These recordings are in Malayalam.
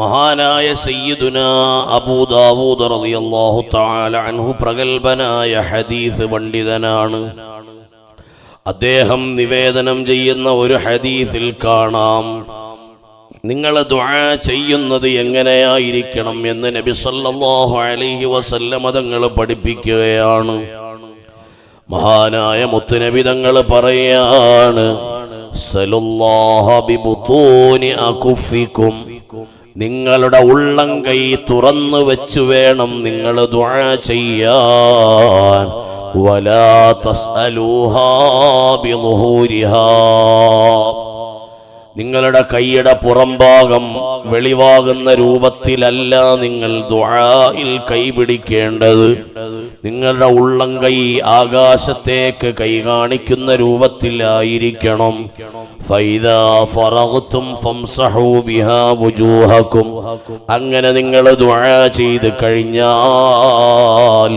മഹാനായ സയ്യിദുന അബൂദാവൂദ് റളിയല്ലാഹു തആല അൻഹു പ്രഗൽഭനായ ഹദീസ് പണ്ഡിതനാണ്. അദ്ദേഹം നിവേദനം ചെയ്യുന്ന ഒരു ഹദീസിൽ കാണാം. നിങ്ങൾ ദുആ ചെയ്യുന്നത് എങ്ങനെയായിരിക്കണം എന്ന് നബി സല്ലല്ലാഹു അലൈഹി വസല്ലമ തങ്ങൾ പഠിപ്പിക്കുകയാണ്. മഹാനായ മുത്തുനബി തങ്ങൾ പറയാണ് സലുല്ലാഹ ബിബുത്തൂനി അകുഫിക്കും നിങ്ങളുടെ ഉള്ളം കൈ തുറന്നു വെച്ചു വേണം നിങ്ങൾ ദുആ ചെയ്യാൻ. നിങ്ങളുടെ കൈയുടെ പുറംഭാഗം വെളിവാകുന്ന രൂപത്തിലല്ല നിങ്ങൾ ദുആയിൽ കൈപിടിക്കേണ്ടത്. നിങ്ങളുടെ ഉള്ളം കൈ ആകാശത്തേക്ക് കൈ കാണിക്കുന്ന രൂപത്തിലായിരിക്കണം. അങ്ങനെ നിങ്ങൾ ദുആ ചെയ്ത് കഴിഞ്ഞാൽ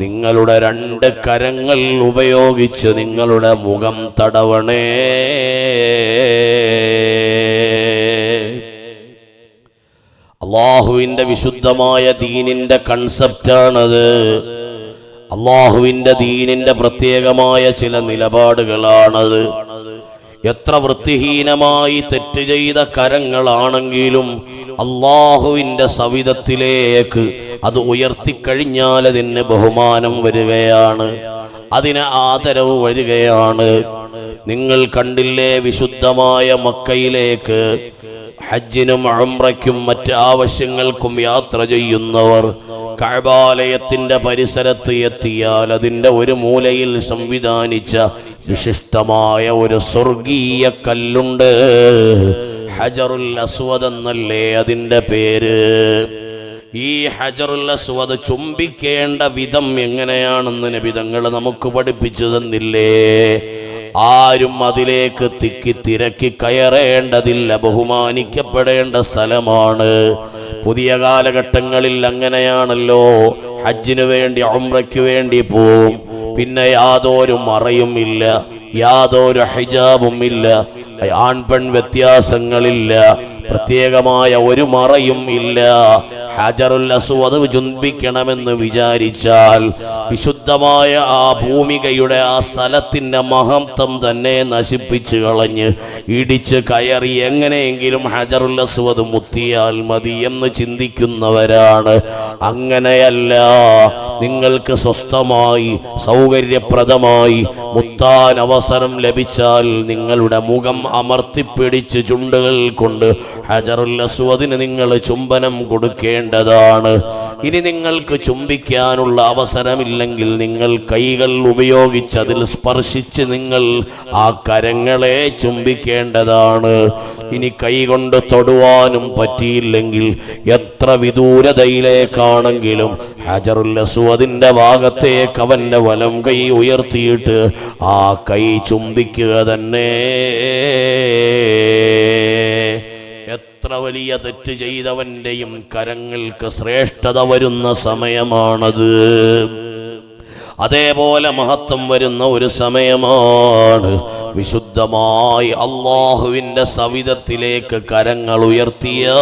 നിങ്ങളുടെ രണ്ട് കരങ്ങൾ ഉപയോഗിച്ച് നിങ്ങളുടെ മുഖം തടവണേ. അള്ളാഹുവിന്റെ വിശുദ്ധമായ ദീനിന്റെ കൺസെപ്റ്റാണത്. അള്ളാഹുവിന്റെ ദീനിന്റെ പ്രത്യേകമായ ചില നിലപാടുകളാണത്. എത്ര വൃത്തിഹീനമായി തെറ്റ് ചെയ്ത കരങ്ങളാണെങ്കിലും അള്ളാഹുവിന്റെ സവിധത്തിലേക്ക് അത് ഉയർത്തിക്കഴിഞ്ഞാൽ അതിന് ബഹുമാനം വരികയാണ്. അതിന് ആദരവ് വരികയാണ്. നിങ്ങൾ കണ്ടില്ലേ വിശുദ്ധമായ മക്കയിലേക്ക് ഹജ്ജിനും അമ്രയ്ക്കും മറ്റ് ആവശ്യങ്ങൾക്കും യാത്ര ചെയ്യുന്നവർ കഴബാലയത്തിന്റെ പരിസരത്ത് എത്തിയാൽ അതിന്റെ ഒരു മൂലയിൽ സംവിധാനിച്ച വിശിഷ്ടമായ ഒരു സ്വർഗീയ കല്ലുണ്ട്. ഹജറുൽ അസ്വദ് എന്നല്ലേ അതിന്റെ പേര്? ഈ ഹജറുൽ അസ്വദ് ചുംബിക്കേണ്ട വിധം എങ്ങനെയാണെന്ന് നബിതങ്ങൾ നമുക്ക് പഠിപ്പിച്ചു തന്നില്ലേ? ആരും അതിലേക്ക് തിക്കി തിരക്കി കയറേണ്ടതില്ല. ബഹുമാനിക്കപ്പെടേണ്ട സ്ഥലമാണ്. പുതിയ കാലഘട്ടങ്ങളിൽ അങ്ങനെയാണല്ലോ. ഹജ്ജിനു വേണ്ടി ഉംറയ്ക്ക് വേണ്ടി പോവും. പിന്നെ യാതൊരു മറയും ഇല്ല. യാതൊരു ഹിജാബും ഇല്ല. ആൺപെൺ വ്യത്യാസങ്ങളില്ല. പ്രത്യേകമായ ഒരു മറയും ഇല്ല. ഹജറുൽ അസ്വദ് ചുംബിക്കണമെന്ന് വിചാരിച്ചാൽ വിശുദ്ധമായ ആ ഭൂമികയുടെ ആ സ്ഥലത്തിന്റെ മഹത്വം തന്നെ നശിപ്പിച്ചു കളഞ്ഞ് ഇടിച്ച് കയറി എങ്ങനെയെങ്കിലും ഹജറുൽ അസ്വദ് മുത്തിയാൽ മതി എന്ന് ചിന്തിക്കുന്നവരാണ്. അങ്ങനെയല്ല നിങ്ങൾക്ക് സ്വസ്ഥമായി സൗകര്യപ്രദമായി മുത്താൻ അവസരം ലഭിച്ചാൽ നിങ്ങളുടെ മുഖം അമർത്തിപ്പിടിച്ച് ചുണ്ടുകൾ കൊണ്ട് ഹജറുൽ നിങ്ങൾ ചുംബനം കൊടുക്കേണ്ടതാണ്. ഇനി നിങ്ങൾക്ക് ചുംബിക്കാനുള്ള അവസരമില്ലെങ്കിൽ നിങ്ങൾ കൈകൾ ഉപയോഗിച്ച് അതിൽ സ്പർശിച്ച് നിങ്ങൾ ആ കരങ്ങളെ ചുംബിക്കേണ്ടതാണ്. ഇനി കൈകൊണ്ട് തൊടുവാനും പറ്റിയില്ലെങ്കിൽ എത്ര വിദൂരതയിലേക്കാണെങ്കിലും ഹജറുൽ ഭാഗത്തേക്ക് അവന്റെ വലം കൈ ഉയർത്തിയിട്ട് ആ കൈ ചുംബിക്കുക തന്നെ. എത്ര വലിയ തെറ്റ് ചെയ്തവന്റെയും കരങ്ങൾക്ക് ശ്രേഷ്ഠത വരുന്ന സമയമാണത്. അതേപോലെ മഹത്വം വരുന്ന ഒരു സമയമാണ്. വിശുദ്ധമായി അള്ളാഹുവിന്റെ സവിധത്തിലേക്ക് കരങ്ങൾ ഉയർത്തിയാൽ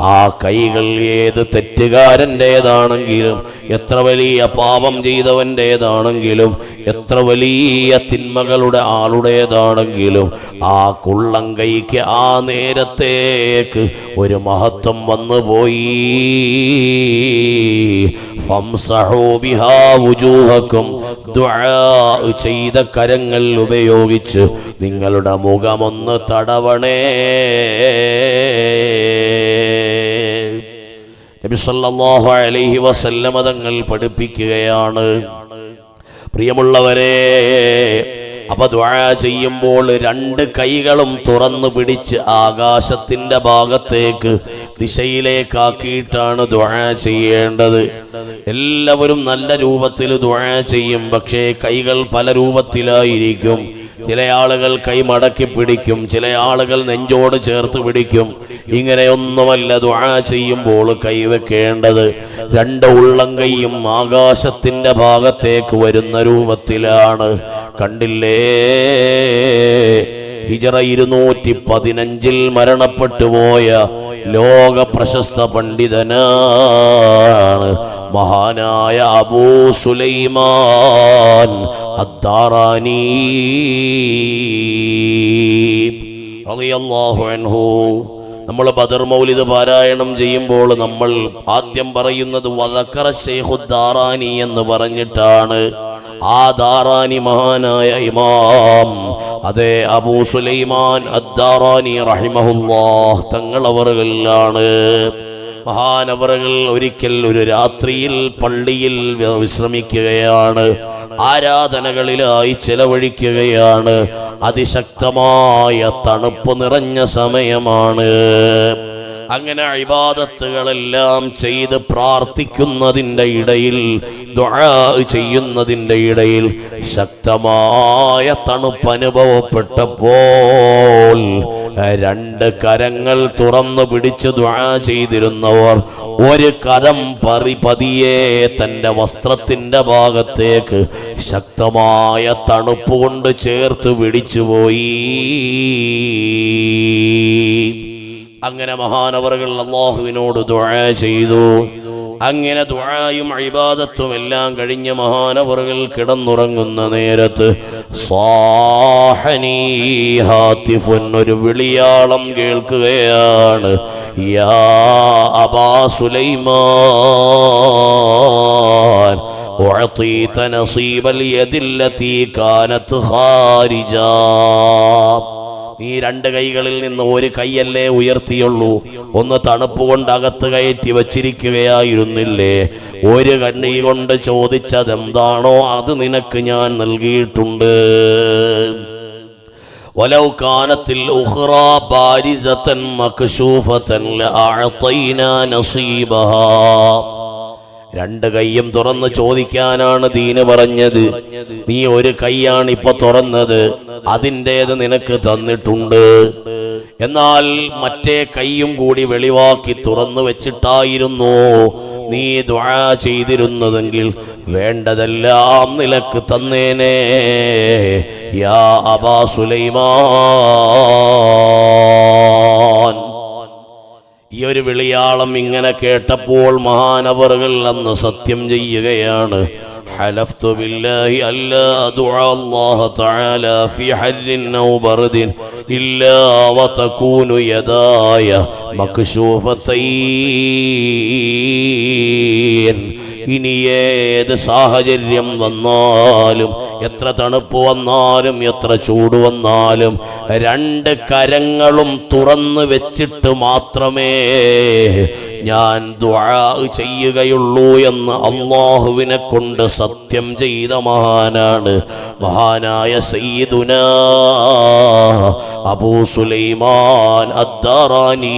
ആ കൈകൾ ഏത് തെറ്റുകാരന്റേതാണെങ്കിലും എത്ര വലിയ പാപം ചെയ്തവന്റേതാണെങ്കിലും എത്ര വലിയ തിന്മകളുടെ ആളുടേതാണെങ്കിലും ആ കുള്ളം കൈക്ക് ആ നേരത്തേക്ക് ഒരു മഹത്വം വന്നുപോയി. ഫംസഹൂ ബിഹാ വുജൂഹക്കും ദുആ ചെയ്ത കരങ്ങൾ ഉപയോഗിച്ച് നിങ്ങളുടെ മുഖമൊന്ന് തടവണേ. നബി സല്ലല്ലാഹു അലൈഹി വസല്ലമ തങ്ങൾ പഠിപ്പിക്കുകയാണ്. പ്രിയമുള്ളവരെ അപ്പൊ ദ്വാ ചെയ്യുമ്പോൾ രണ്ട് കൈകളും തുറന്നു പിടിച്ച് ആകാശത്തിന്റെ ഭാഗത്തേക്ക് ദിശയിലേക്കാക്കിയിട്ടാണ് ദ്വാ ചെയ്യേണ്ടത്. എല്ലാവരും നല്ല രൂപത്തിൽ ദ്വാ ചെയ്യും പക്ഷേ കൈകൾ പല രൂപത്തിലായിരിക്കും. ചില ആളുകൾ കൈ മടക്കി പിടിക്കും ചില ആളുകൾ നെഞ്ചോട് ചേർത്ത് പിടിക്കും. ഇങ്ങനെയൊന്നുമല്ല ദുആ ചെയ്യുമ്പോൾ കൈവെക്കേണ്ടത് രണ്ട് ഉള്ളം കൈയും ആകാശത്തിന്റെ ഭാഗത്തേക്ക് വരുന്ന രൂപത്തിലാണ്. കണ്ടില്ലേ? ഹിജറ ഇരുന്നൂറ്റി പതിനഞ്ചിൽ മരണപ്പെട്ടു പോയ ലോക പ്രശസ്ത പണ്ഡിതനാണ് മഹാനായ അബൂ സുലൈമാൻ റളിയല്ലാഹു അൻഹു. നമ്മൾ ബദർ മൗലിദ് പാരായണം ചെയ്യുമ്പോൾ നമ്മൾ ആദ്യം പറയുന്നത് വദക്കറ ശൈഖു ദാറാനി എന്ന് പറഞ്ഞിട്ടാണ്. ആ ദാറാനി മഹാനായ ഇമാം അതെ അബൂ സുലൈമാൻ അദ്ദാറാനി റഹിമഹുല്ലാഹ് തങ്ങളവറുകളിലാണ്. മഹാനവറുകൾ ഒരിക്കൽ ഒരു രാത്രിയിൽ പള്ളിയിൽ വിശ്രമിക്കുകയാണ്. ആരാധനകളിലായി ചെലവഴിക്കുകയാണ്. അതിശക്തമായ തണുപ്പ് നിറഞ്ഞ സമയമാണ്. അങ്ങനെ അഴിബാദത്തുകളെല്ലാം ചെയ്ത് പ്രാർത്ഥിക്കുന്നതിന്റെ ഇടയിൽ ചെയ്യുന്നതിന്റെ ഇടയിൽ ശക്തമായ തണുപ്പ് അനുഭവപ്പെട്ടപ്പോൾ രണ്ട് കരങ്ങൾ തുറന്നു പിടിച്ച് ചെയ്തിരുന്നവർ ഒരു കരം പറി പതിയെ തന്റെ വസ്ത്രത്തിന്റെ ഭാഗത്തേക്ക് ശക്തമായ തണുപ്പ് കൊണ്ട് ചേർത്ത് പിടിച്ചുപോയി. അങ്ങനെ മഹാനവറുകൾ അള്ളാഹുവിനോട് ദുഴ ചെയ്തു. അങ്ങനെ ദുഴായും അഴിബാദത്തും എല്ലാം കഴിഞ്ഞ മഹാനവറുകൾ കിടന്നുറങ്ങുന്ന നേരത്ത് സാഹനീഹാത്തിഫുൻ ഒരു വിളിയാളം കേൾക്കുകയാണ്. യാ അബാ സുലൈമാൻ ഉഴത്തീത്ത തനസീബൽ യതില്ലത്തി കാനത്ത് ഖാരിജാ. നീ രണ്ട് കൈകളിൽ നിന്ന് ഒരു കൈയല്ലേ ഉയർത്തിയുള്ളൂ ഒന്ന് തണുപ്പ് കൊണ്ട് അകത്ത് കയറ്റി വച്ചിരിക്കുകയായിരുന്നില്ലേ ഒരു കണ്ണി കൊണ്ട് ചോദിച്ചതെന്താണോ അത് നിനക്ക് ഞാൻ നൽകിയിട്ടുണ്ട് ولو كانت الأخرى بارزة مكشوفة لأعطينا نصيبها രണ്ട് കൈയും തുറന്ന് ചോദിക്കാനാണ് ദീന് പറഞ്ഞത്. നീ ഒരു കൈയാണ് ഇപ്പൊ തുറന്നത്. അതിന്റേത് നിനക്ക് തന്നിട്ടുണ്ട്. എന്നാൽ മറ്റേ കൈയും കൂടി വെളിവാക്കി തുറന്നു വെച്ചിട്ടായിരുന്നു നീ ദ്വാ ചെയ്തിരുന്നതെങ്കിൽ വേണ്ടതെല്ലാം നിലയ്ക്ക് തന്നേനെ. യാ അബാ സുലൈമാൻ. ഈ ഒരു വിളിയാളം ഇങ്ങനെ കേട്ടപ്പോൾ മഹാനവറുകൾ അന്ന് സത്യം ചെയ്യുകയാണ്. حلفت بالله ألا أدعى الله تعالى في حر أو برد إلا وتكون يداي مكشوفتين ഇനി ഏത് സാഹചര്യം വന്നാലും എത്ര തണുപ്പ് വന്നാലും എത്ര ചൂട് വന്നാലും രണ്ട് കരങ്ങളും തുറന്നു വെച്ചിട്ട് മാത്രമേ ഞാൻ ചെയ്യുകയുള്ളൂ എന്ന് അള്ളാഹുവിനെ കൊണ്ട് സത്യം ചെയ്ത മഹാനാണ്. മഹാനായ സയ്യിദുന അബൂ സുലൈമാൻ അദ്ദാറാനീ.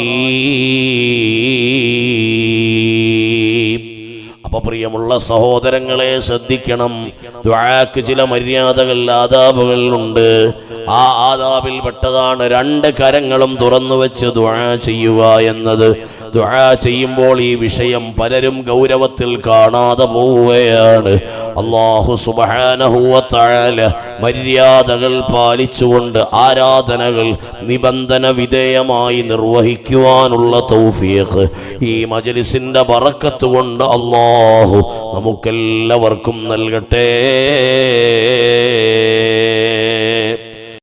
അപ്പൊ പ്രിയമുള്ള സഹോദരങ്ങളെ ശ്രദ്ധിക്കണം. ദ്വാക്ക് ചില മര്യാദകൾ ആദാബുകൾ ഉണ്ട്. ആ ആദാബിൽ പെട്ടതാണ് രണ്ട് കരങ്ങളും തുറന്നു വെച്ച് ദ്വാ ചെയ്യുക എന്നത്. ദ്വാ ചെയ്യുമ്പോൾ ഈ വിഷയം പലരും ഗൗരവത്തിൽ കാണാതെ പോവുകയാണ്. അള്ളാഹു സുബാനഹുവത്തായാല മര്യാദകൾ പാലിച്ചുകൊണ്ട് ആരാധനകൾ നിബന്ധന വിധേയമായി നിർവഹിക്കുവാനുള്ള തൗഫീഖ്. ഈ മജലിസിന്റെ പറക്കത്ത് കൊണ്ട് അള്ളാഹു നമുക്കെല്ലാവർക്കും നൽകട്ടെ.